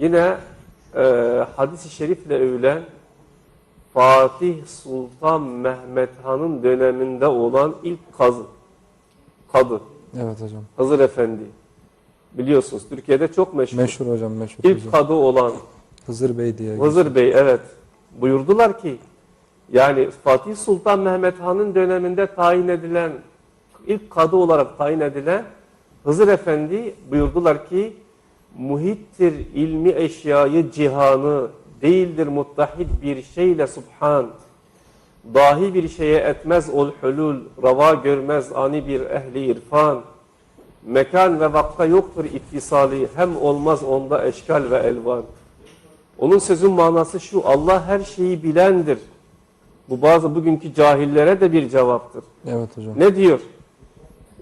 Yine e, hadis-i şerifle övülen Fatih Sultan Mehmet Han'ın döneminde olan ilk kazı, kadı, Evet hocam. Hızır Efendi. Biliyorsunuz Türkiye'de çok meşhur. Meşhur hocam meşhur. İlk hocam. kadı olan Hızır Bey diye. Hızır Bey evet buyurdular ki yani Fatih Sultan Mehmet Han'ın döneminde tayin edilen ilk kadı olarak tayin edilen Hızır Efendi buyurdular ki muhittir ilmi eşyayı cihanı değildir muttahid bir şeyle subhan dahi bir şeye etmez ol hulul rava görmez ani bir ehli irfan mekan ve vakta yoktur ittisali hem olmaz onda eşkal ve elvan onun sözün manası şu, Allah her şeyi bilendir. Bu bazı bugünkü cahillere de bir cevaptır. Evet hocam. Ne diyor?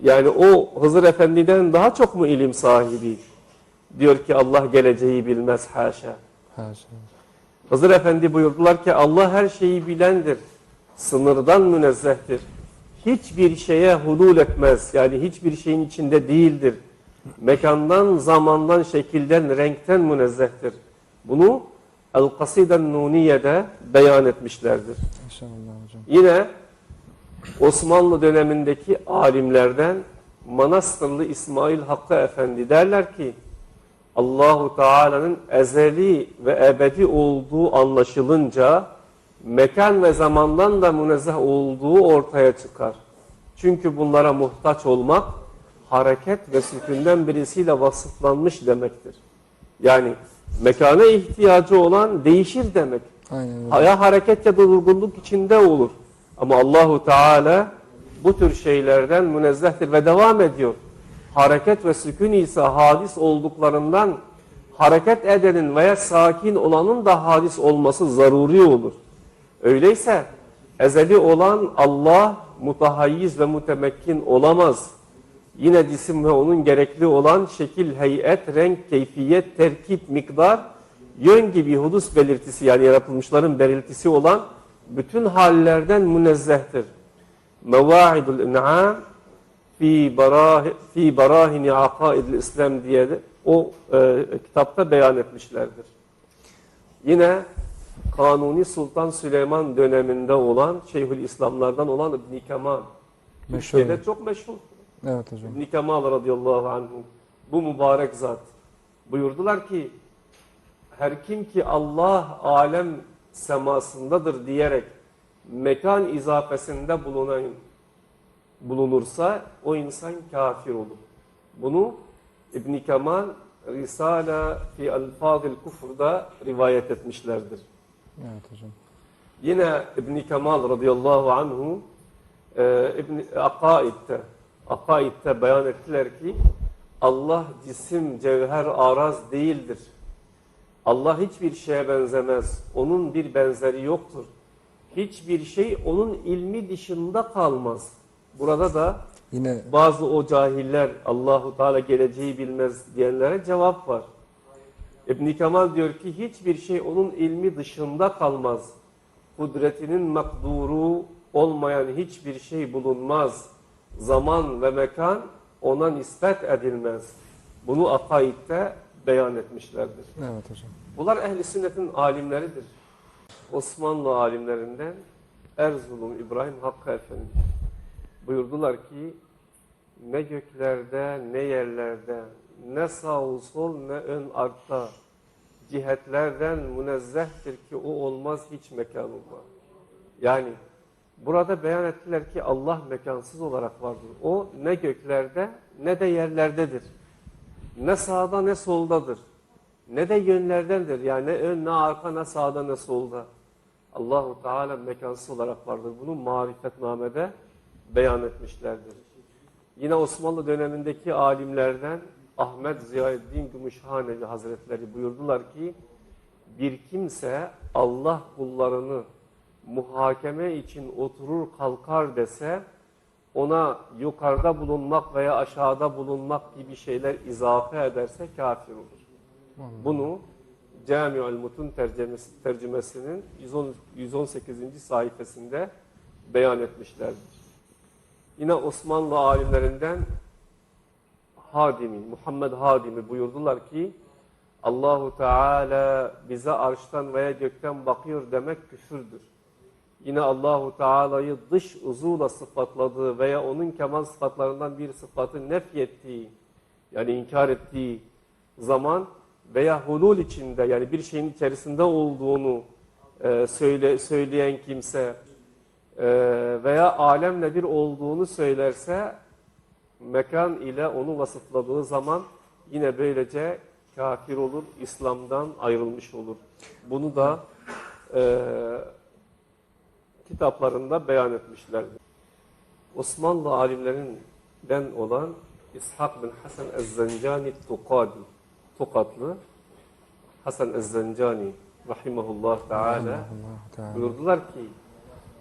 Yani o Hızır Efendi'den daha çok mu ilim sahibi? Diyor ki Allah geleceği bilmez haşa. Şey. Hızır Efendi buyurdular ki Allah her şeyi bilendir. Sınırdan münezzehtir. Hiçbir şeye hulul etmez. Yani hiçbir şeyin içinde değildir. Mekandan, zamandan, şekilden, renkten münezzehtir. Bunu El-Kasiden Nuniye'de beyan etmişlerdir. İnşallah hocam. Yine Osmanlı dönemindeki alimlerden Manastırlı İsmail Hakkı Efendi derler ki Allahu Teala'nın ezeli ve ebedi olduğu anlaşılınca mekan ve zamandan da münezzeh olduğu ortaya çıkar. Çünkü bunlara muhtaç olmak hareket ve sükünden birisiyle vasıflanmış demektir. Yani mekana ihtiyacı olan değişir demek. Aynen öyle. Ya hareket ya da durgunluk içinde olur. Ama Allahu Teala bu tür şeylerden münezzehtir ve devam ediyor. Hareket ve sükun ise hadis olduklarından hareket edenin veya sakin olanın da hadis olması zaruri olur. Öyleyse ezeli olan Allah mutahayyiz ve mutemekkin olamaz. Yine cisim ve onun gerekli olan şekil, heyet, renk, keyfiyet, terkip, miktar, yön gibi hudus belirtisi yani yaratılmışların belirtisi olan bütün hallerden münezzehtir. Mevaidul in'am fi barah fi barahini akaidil İslam diye de o e, kitapta beyan etmişlerdir. Yine Kanuni Sultan Süleyman döneminde olan Şeyhül İslamlardan olan İbn Kemal Meşhur. Türkiye'de çok meşhur. Evet hocam. İbn Kemal radıyallahu anhu bu mübarek zat buyurdular ki her kim ki Allah alem semasındadır diyerek mekan izafesinde bulunan bulunursa o insan kafir olur. Bunu İbn Kemal Risale fi Alfazil Kufr'da rivayet etmişlerdir. Evet hocam. Yine İbn Kemal radıyallahu anhu e, İbn Akaid'de Akaid'de beyan ettiler ki Allah cisim, cevher, araz değildir. Allah hiçbir şeye benzemez. Onun bir benzeri yoktur. Hiçbir şey onun ilmi dışında kalmaz. Burada da Yine bazı o cahiller Allahu Teala geleceği bilmez diyenlere cevap var. İbn Kemal diyor ki hiçbir şey onun ilmi dışında kalmaz. Kudretinin makduru olmayan hiçbir şey bulunmaz. Zaman ve mekan ona nispet edilmez. Bunu akaidde beyan etmişlerdir. evet hocam. Bunlar ehli sünnetin alimleridir. Osmanlı alimlerinden Erzurum İbrahim Hakkı Efendi buyurdular ki ne göklerde ne yerlerde ne sağ sol ne ön artta cihetlerden münezzehtir ki o olmaz hiç mekanullah. Yani burada beyan ettiler ki Allah mekansız olarak vardır. O ne göklerde ne de yerlerdedir. Ne sağda ne soldadır. Ne de yönlerdendir. Yani ne ön ne arka ne sağda ne solda. Allahu Teala mekansız olarak vardır. Bunu marifetnamede beyan etmişlerdir. Yine Osmanlı dönemindeki alimlerden Ahmet Ziyaeddin Gümüşhanevi Hazretleri buyurdular ki bir kimse Allah kullarını muhakeme için oturur kalkar dese ona yukarıda bulunmak veya aşağıda bulunmak gibi şeyler izafe ederse kafir olur. Bunu Cami'ül Mutun tercümesi, tercümesinin 110 118. sayfasında beyan etmişlerdir. Yine Osmanlı alimlerinden Hadimi, Muhammed Hadimi buyurdular ki Allahu Teala bize arştan veya gökten bakıyor demek küfürdür. Yine Allahu Teala'yı dış uzuvla sıfatladığı veya onun kemal sıfatlarından bir sıfatı nefyettiği yani inkar ettiği zaman veya hulul içinde yani bir şeyin içerisinde olduğunu e, söyle, söyleyen kimse veya alemle bir olduğunu söylerse mekan ile onu vasıfladığı zaman yine böylece kafir olur, İslam'dan ayrılmış olur. Bunu da e, kitaplarında beyan etmişlerdir. Osmanlı alimlerinden olan İshak bin Hasan Ez-Zencani Tukadi, Tokatlı Hasan Ez-Zencani rahimahullah Teala. buyurdular ki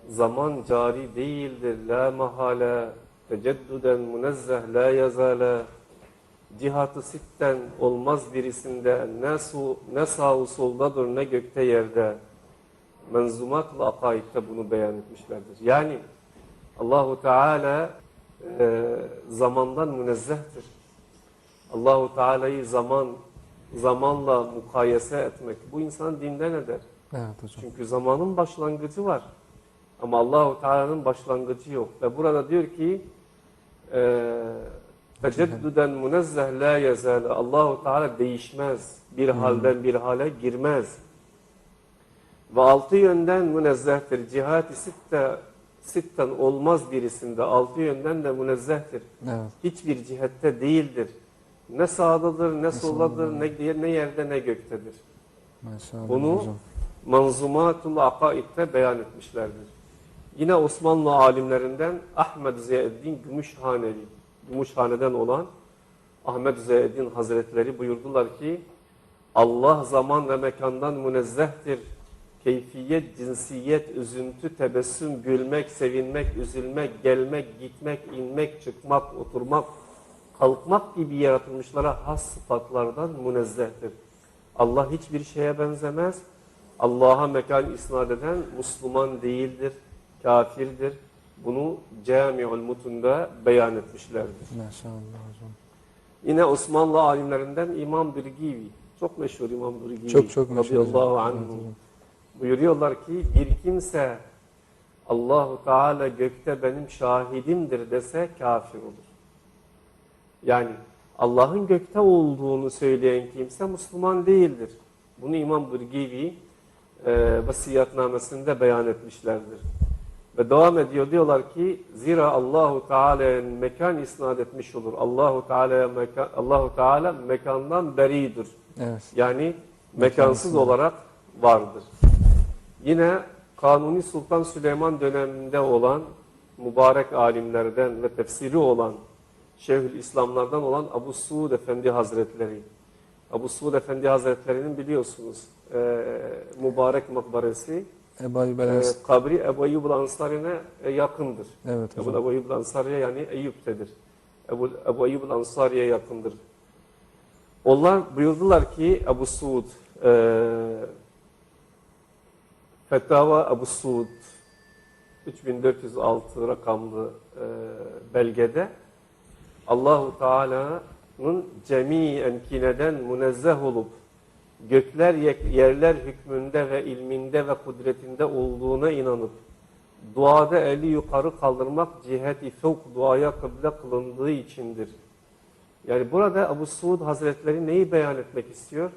zaman cari değildir la mahale teceddüden münezzeh la yazale cihatı sitten olmaz birisinde ne, su, ne sağ soldadır ne gökte yerde menzumatla akaidde bunu beyan etmişlerdir. Yani Allahu Teala e, zamandan münezzehtir. Allahu Teala'yı zaman zamanla mukayese etmek bu insan dinden eder. Evet hocam. Çünkü zamanın başlangıcı var. Ama Allahu Teala'nın başlangıcı yok. Ve burada diyor ki e, teceddüden münezzeh la yazale. Allahu Teala değişmez. Bir halden bir hale girmez. Ve altı yönden münezzehtir. Cihat-ı sitte, sitten olmaz birisinde. Altı yönden de münezzehtir. Evet. Hiçbir cihette değildir. Ne sağdadır, ne soldadır, ne, ne yerde ne göktedir. Maşallah Bunu hocam. Manzumatul Akaid'de beyan etmişlerdir. Yine Osmanlı alimlerinden Ahmed Ziyaeddin Gümüşhaneli, Gümüşhane'den olan Ahmet Ziyaeddin Hazretleri buyurdular ki Allah zaman ve mekandan münezzehtir. Keyfiyet, cinsiyet, üzüntü, tebessüm, gülmek, sevinmek, üzülmek, gelmek, gitmek, inmek, çıkmak, oturmak, kalkmak gibi yaratılmışlara has sıfatlardan münezzehtir. Allah hiçbir şeye benzemez. Allah'a mekan isnat eden Müslüman değildir, kafirdir. Bunu Cami'ül Mutun'da beyan etmişlerdir. Maşallah hocam. Yine Osmanlı alimlerinden İmam Birgivi, çok meşhur İmam Birgivi. Çok çok meşhur radıyallahu hocam. Buyuruyorlar ki bir kimse Allahu Teala gökte benim şahidimdir dese kafir olur. Yani Allah'ın gökte olduğunu söyleyen kimse Müslüman değildir. Bunu İmam Burgivi e, vasiyetnamesinde beyan etmişlerdir. Ve devam ediyor diyorlar ki zira Allahu Teala'ya mekan isnat etmiş olur. Allahu Teala'ya mekan Allahu Teala mekandan beridir. Evet. Yani mekansız olarak vardır. Yine Kanuni Sultan Süleyman döneminde olan mübarek alimlerden ve tefsiri olan Şeyhül İslamlardan olan Abu Suud Efendi Hazretleri. Abu Suud Efendi Hazretleri'nin biliyorsunuz e, mübarek makbaresi Ebu Ayyub e, el-Ens- kabri Ebu Eyyub Ansari'ne e, yakındır. Evet hocam. Ebu Eyyub Ansari'ye yani Eyüp'tedir. Ebu, Ebu Eyyub Ansari'ye yakındır. Onlar buyurdular ki Ebu Suud e, Fetava Ebu Suud 3406 rakamlı e, belgede Allahu Teala'nın cemiyen kineden münezzeh olup gökler yerler hükmünde ve ilminde ve kudretinde olduğuna inanıp duada eli yukarı kaldırmak ciheti fevk duaya kıble kılındığı içindir. Yani burada Ebu Suud Hazretleri neyi beyan etmek istiyor?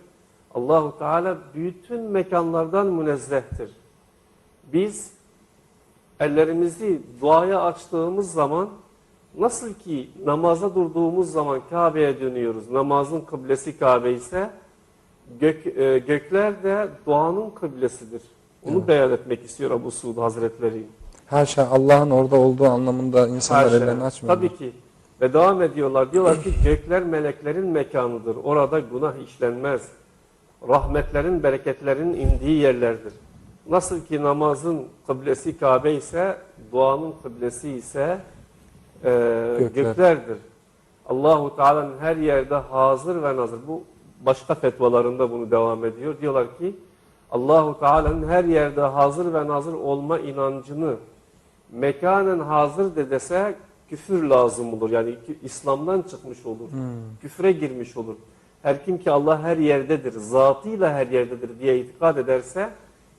Allahu Teala bütün mekanlardan münezzehtir. Biz ellerimizi duaya açtığımız zaman nasıl ki namaza durduğumuz zaman Kabe'ye dönüyoruz. Namazın kıblesi Kabe ise gök, e, gökler de duanın kıblesidir. Onu beyan etmek istiyor Ebu Suud Hazretleri. Her şey Allah'ın orada olduğu anlamında insanlar Haşa. ellerini açmıyor. Tabii ki. Ve devam ediyorlar. Diyorlar ki gökler meleklerin mekanıdır. Orada günah işlenmez. Rahmetlerin, bereketlerin indiği yerlerdir. Nasıl ki namazın kıblesi Kabe ise, duanın kıblesi ise e, Gökler. göklerdir. Allahu Teala'nın her yerde hazır ve nazır. Bu başka fetvalarında bunu devam ediyor. Diyorlar ki Allahu Teala'nın her yerde hazır ve nazır olma inancını mekanen hazır de dese küfür lazım olur. Yani İslam'dan çıkmış olur. Küfre girmiş olur. Her kim ki Allah her yerdedir, zatıyla her yerdedir diye itikad ederse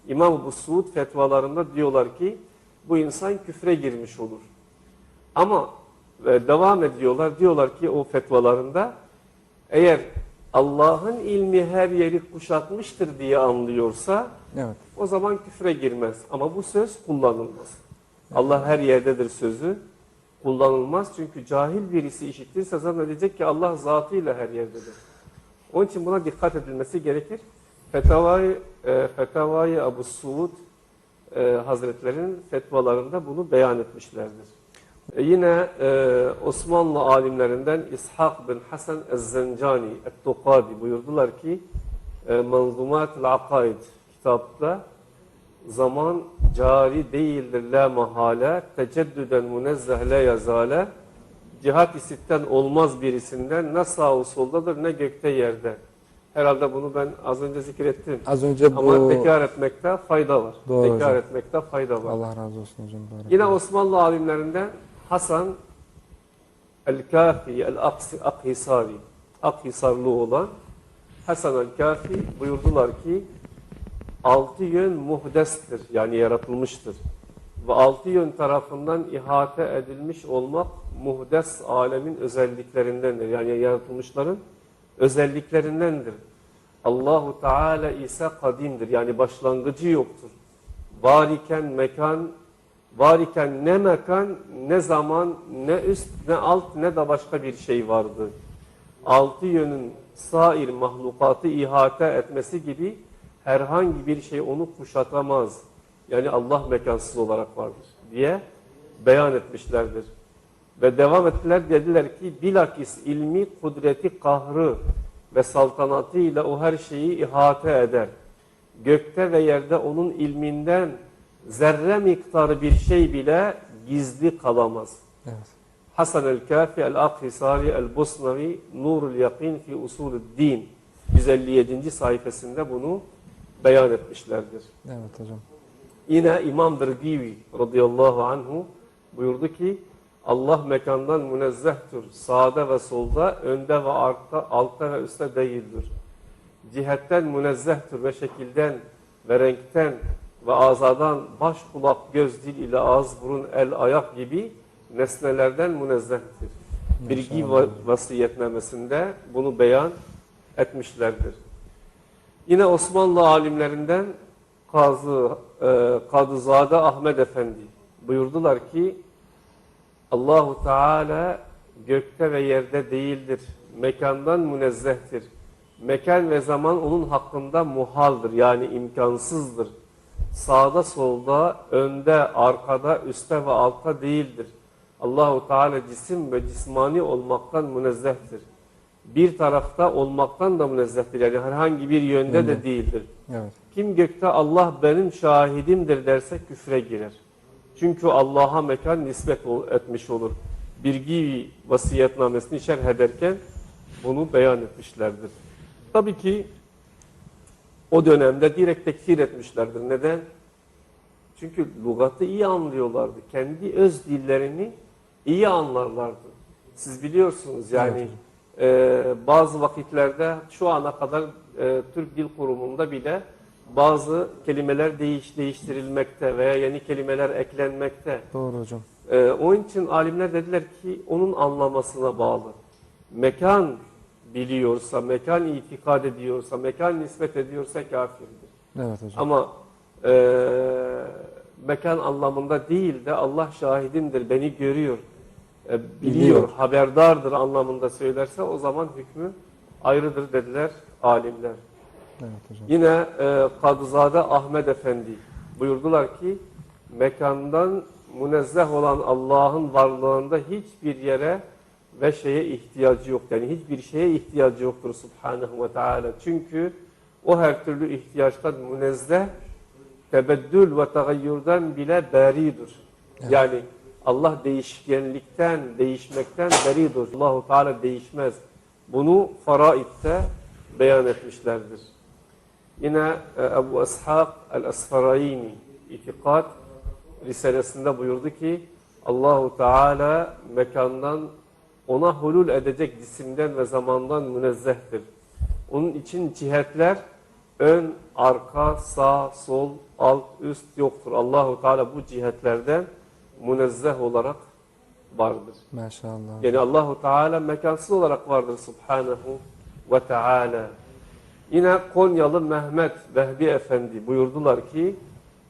İmam Ebu Suud fetvalarında diyorlar ki bu insan küfre girmiş olur. Ama e, devam ediyorlar diyorlar ki o fetvalarında eğer Allah'ın ilmi her yeri kuşatmıştır diye anlıyorsa Evet. o zaman küfre girmez. Ama bu söz kullanılmaz. Allah her yerdedir sözü kullanılmaz. Çünkü cahil birisi işitirse zannedecek ki Allah zatıyla her yerdedir. Onun için buna dikkat edilmesi gerekir. Fetavayı, e, Fetavayı Abu Suud e, Hazretlerinin fetvalarında bunu beyan etmişlerdir. E, yine e, Osmanlı alimlerinden İshak bin Hasan Ez-Zencani Et-Tukadi buyurdular ki e, Manzumat-ı Akaid kitapta zaman cari değildir la mahale teceddüden münezzeh la yazale cihat isitten olmaz birisinden ne sağ soldadır ne gökte yerde. Herhalde bunu ben az önce zikrettim. Az önce bu Ama tekrar etmekte fayda var. Doğru tekrar hocam. etmekte fayda var. Allah razı olsun hocam. Yine Osmanlı alimlerinden Hasan el-Kafi el-Akhisari Akhisarlı olan Hasan el-Kafi buyurdular ki altı yön muhdestir yani yaratılmıştır. Ve altı yön tarafından ihate edilmiş olmak muhdes alemin özelliklerindendir. Yani yaratılmışların özelliklerindendir. Allahu Teala ise kadimdir. Yani başlangıcı yoktur. Var iken mekan, var iken ne mekan, ne zaman, ne üst, ne alt, ne de başka bir şey vardı. Altı yönün sair mahlukatı ihate etmesi gibi herhangi bir şey onu kuşatamaz. Yani Allah mekansız olarak vardır diye beyan etmişlerdir. Ve devam ettiler dediler ki bilakis ilmi, kudreti, kahrı ve saltanatıyla o her şeyi ihate eder. Gökte ve yerde onun ilminden zerre miktarı bir şey bile gizli kalamaz. Evet. Hasan el-Kafi el-Akhisari el-Busnavi Nurul Yakin fi Usulü Din 157. sayfasında bunu beyan etmişlerdir. Evet hocam. Yine İmam Birgivi radıyallahu anhu buyurdu ki Allah mekandan münezzehtir. Sağda ve solda, önde ve arka, altta ve üstte değildir. Cihetten münezzehtir ve şekilden ve renkten ve azadan baş, kulak, göz, dil ile ağız, burun, el, ayak gibi nesnelerden münezzehtir. Birgi va- vasiyetnamesinde bunu beyan etmişlerdir. Yine Osmanlı alimlerinden Kazı, e, Kadızade Ahmet Efendi buyurdular ki Allahu Teala gökte ve yerde değildir. Mekandan münezzehtir. Mekan ve zaman onun hakkında muhaldır yani imkansızdır. Sağda solda, önde, arkada, üstte ve altta değildir. Allahu Teala cisim ve cismani olmaktan münezzehtir. Bir tarafta olmaktan da münezzehtir. Yani herhangi bir yönde de değildir. Evet. Kim gökte Allah benim şahidimdir derse küfre girer. Çünkü Allah'a mekan nispet ol- etmiş olur. Birgi vasiyetnamesini şerh ederken bunu beyan etmişlerdir. Tabii ki o dönemde direkt tekfir etmişlerdir. Neden? Çünkü lügatı iyi anlıyorlardı. Kendi öz dillerini iyi anlarlardı. Siz biliyorsunuz yani e, bazı vakitlerde şu ana kadar e, Türk Dil Kurumu'nda bile bazı kelimeler değiş değiştirilmekte veya yeni kelimeler eklenmekte. Doğru hocam. Ee, onun için alimler dediler ki onun anlamasına bağlı. Mekan biliyorsa, mekan itikad ediyorsa, mekan nispet ediyorsa kafirdir. Evet hocam. Ama e, mekan anlamında değil de Allah şahidimdir, beni görüyor, e, biliyor, Biliyor. haberdardır anlamında söylerse o zaman hükmü ayrıdır dediler alimler. Evet hocam. Yine e, Kadızade Ahmet Efendi buyurdular ki mekandan münezzeh olan Allah'ın varlığında hiçbir yere ve şeye ihtiyacı yok. Yani hiçbir şeye ihtiyacı yoktur Subhanahu ve Teala. Çünkü o her türlü ihtiyaçtan münezzeh tebeddül ve tegayyürden bile beridir. Yani Allah değişkenlikten, değişmekten beridir. Allahu Teala değişmez. Bunu faraidte beyan etmişlerdir. Yine e, Ebu Ishaq el-Asfarayini İtikad Risalesinde buyurdu ki Allahu Teala mekandan ona hulul edecek cisimden ve zamandan münezzehtir. Onun için cihetler ön, arka, sağ, sol, alt, üst yoktur. Allahu Teala bu cihetlerden münezzeh olarak vardır. Maşallah. Yani Allahu Teala mekansız olarak vardır Subhanahu ve Teala. Yine Konyalı Mehmet Vehbi Efendi buyurdular ki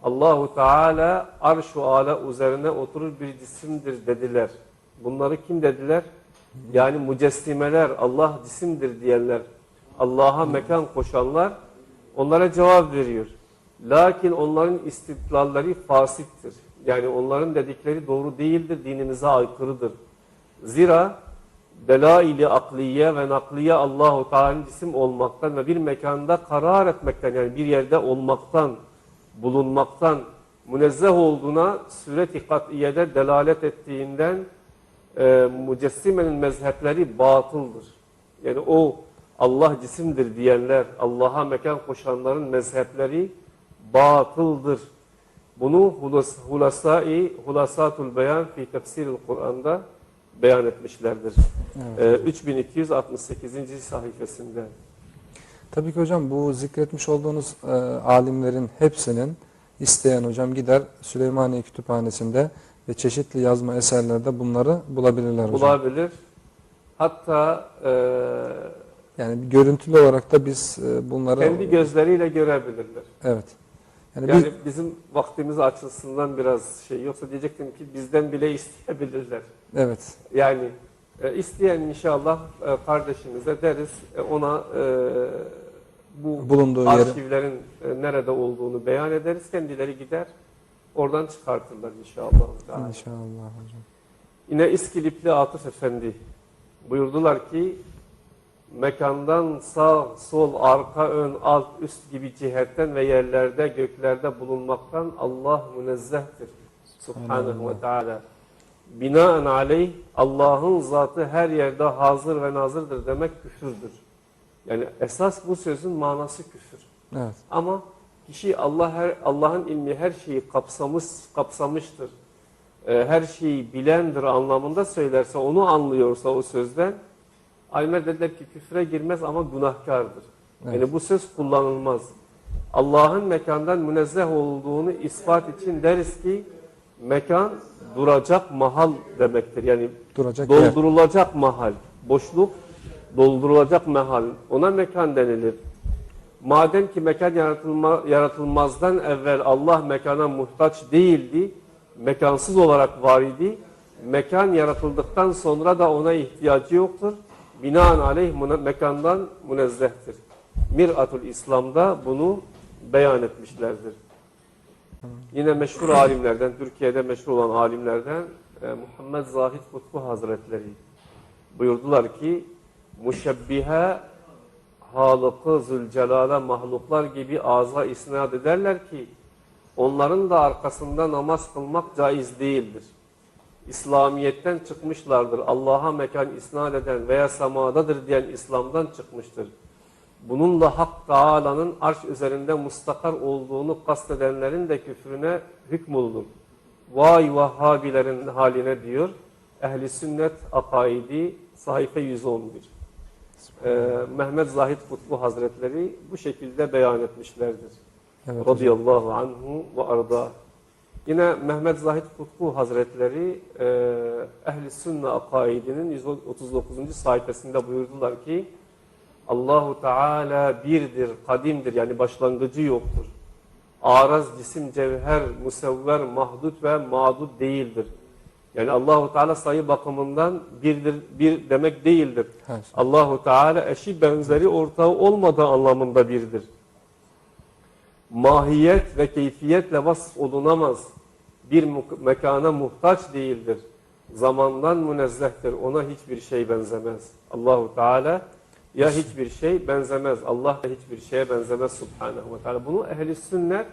Allahu Teala arş-ı ala üzerine oturur bir cisimdir dediler. Bunları kim dediler? Yani mücessimeler, Allah cisimdir diyenler, Allah'a mekan koşanlar onlara cevap veriyor. Lakin onların istidlalleri fasittir. Yani onların dedikleri doğru değildir, dinimize aykırıdır. Zira delaili akliye ve nakliye Allahu Teala'nın cisim olmaktan ve bir mekanda karar etmekten yani bir yerde olmaktan, bulunmaktan münezzeh olduğuna süret-i kat'iyede delalet ettiğinden e, mücessimenin mezhepleri batıldır. Yani o Allah cisimdir diyenler, Allah'a mekan koşanların mezhepleri batıldır. Bunu Hulas- Hulasai, Hulasatul Beyan fi tefsiril Kur'an'da beyan etmişlerdir. Evet. Ee, 3268. sayfasında. Tabii ki hocam bu zikretmiş olduğunuz e, alimlerin hepsinin isteyen hocam gider Süleymaniye Kütüphanesi'nde ve çeşitli yazma eserlerde bunları bulabilirler hocam. Bulabilir. Hatta e, Yani görüntülü olarak da biz e, bunları kendi gözleriyle görebilirler. evet. Yani, Yani bir, bizim vaktimiz açısından biraz şey yoksa diyecektim ki bizden bile isteyebilirler. evet. Yani e, isteyen inşallah e, kardeşimize deriz e, ona e, bu Bulunduğu yeri arşivlerin e, nerede olduğunu beyan ederiz. Kendileri gider oradan çıkartırlar inşallah. inşallah hocam. Yine İskilipli Atıf Efendi buyurdular ki mekandan sağ, sol, arka, ön, alt, üst gibi cihetten ve yerlerde, göklerde bulunmaktan Allah münezzehtir. Subhanahu ve Teala. Binaen aleyh Allah'ın zatı her yerde hazır ve nazırdır demek küfürdür. Yani esas bu sözün manası küfür. Evet. Ama kişi Allah her Allah'ın ilmi her şeyi kapsamış kapsamıştır. Ee, her şeyi bilendir anlamında söylerse, onu anlıyorsa o sözden alimler dediler ki küfre girmez ama günahkardır. Evet. Yani bu söz kullanılmaz. Allah'ın mekandan münezzeh olduğunu ispat için deriz ki mekan duracak mahal demektir. Yani Duracak yer. doldurulacak mahal. Boşluk doldurulacak mahal. Ona mekan denilir. Madem ki mekan yaratılma, yaratılmazdan evvel Allah mekana muhtaç değildi, mekansız olarak var idi, mekan yaratıldıktan sonra da ona ihtiyacı yoktur. Binaenaleyh mekandan münezzehtir. Mir'atul İslam'da bunu beyan etmişlerdir. Yine meşhur alimlerden, Türkiye'de meşhur olan alimlerden e, Muhammed Zahid Kutbu Hazretleri buyurdular ki müşebbihe Halık'ı Zülcelal'e mahluklar gibi ağza isnat ederler ki onların da arkasında namaz kılmak caiz değildir. İslamiyet'ten çıkmışlardır. Allah'a mekan isnat eden veya semadadır diyen İslam'dan çıkmıştır. Bununla Hak Teala'nın arş üzerinde mustakar olduğunu kastedenlerin de küfrüne hükmolunur. Vay Vahhabilerin haline diyor. Ehli sünnet akaidi sayfa 111. Ee, Mehmet Zahid Kutlu Hazretleri bu şekilde beyan etmişlerdir. Evet hocam. Radıyallahu anhu ve arda. Yine Mehmet Zahid Kutlu Hazretleri e, Ehli Sünne akaidinin 139. sayfasında buyurdular ki Allahu Teala birdir, kadimdir yani başlangıcı yoktur. Araz, cisim, cevher, musevver, mahdut ve mağdut değildir. Yani Allahu Teala sayı bakımından birdir, bir demek değildir. Şey. Allahu Teala eşi benzeri ortağı olmadığı anlamında birdir. Mahiyet ve keyfiyetle vasf olunamaz. Bir mekana muhtaç değildir. Zamandan münezzehtir. Ona hiçbir şey benzemez. Allahu Teala ya hiçbir şey benzemez. Allah da hiçbir şeye benzemez Subhanahu ve Teala. Bunu ehli sünnet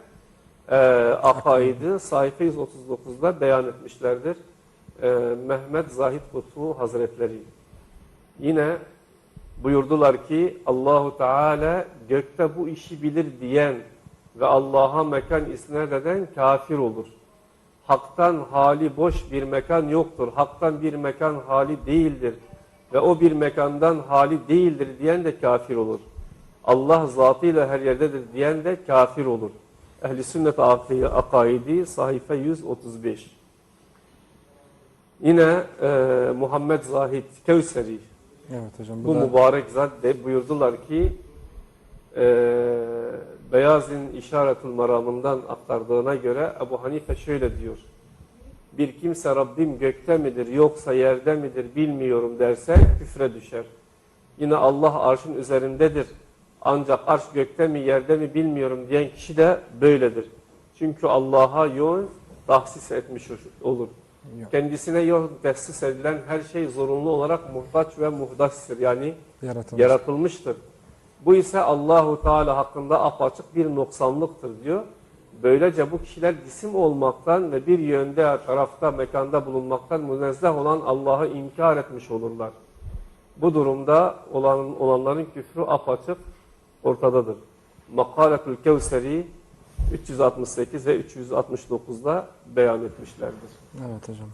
e, akaidi sayfa 139'da beyan etmişlerdir. E, Mehmet Zahid Kutbu Hazretleri. Yine buyurdular ki Allahu Teala gökte bu işi bilir diyen ve Allah'a mekan isnat eden kafir olur. Hak'tan hali boş bir mekan yoktur. Hak'tan bir mekan hali değildir. Ve o bir mekandan hali değildir diyen de kafir olur. Allah zatıyla her yerdedir diyen de kafir olur. Ehli sünnet akaidi sayfa 135. Yine e, Muhammed Zahid Kevseri Evet hocam. Bu, bu da mübarek zat de buyurdular ki e, Beyaz'ın işaretül maramından aktardığına göre Ebu Hanife şöyle diyor. Bir kimse Rabbim gökte midir yoksa yerde midir bilmiyorum derse küfre düşer. Yine Allah arşın üzerindedir. Ancak arş gökte mi yerde mi bilmiyorum diyen kişi de böyledir. Çünkü Allah'a yol tahsis etmiş olur. Yok. Kendisine yol tahsis edilen her şey zorunlu olarak muhtaç ve muhdaçtır. Yani yaratılmış. yaratılmıştır. Bu ise Allahu Teala hakkında apaçık bir noksanlıktır diyor. Böylece bu kişiler cisim olmaktan ve bir yönde, tarafta, mekanda bulunmaktan münezzeh olan Allah'ı inkar etmiş olurlar. Bu durumda olan, olanların küfrü apaçık ortadadır. Makaletül Kevseri 368 ve 369'da beyan etmişlerdir. Evet hocam.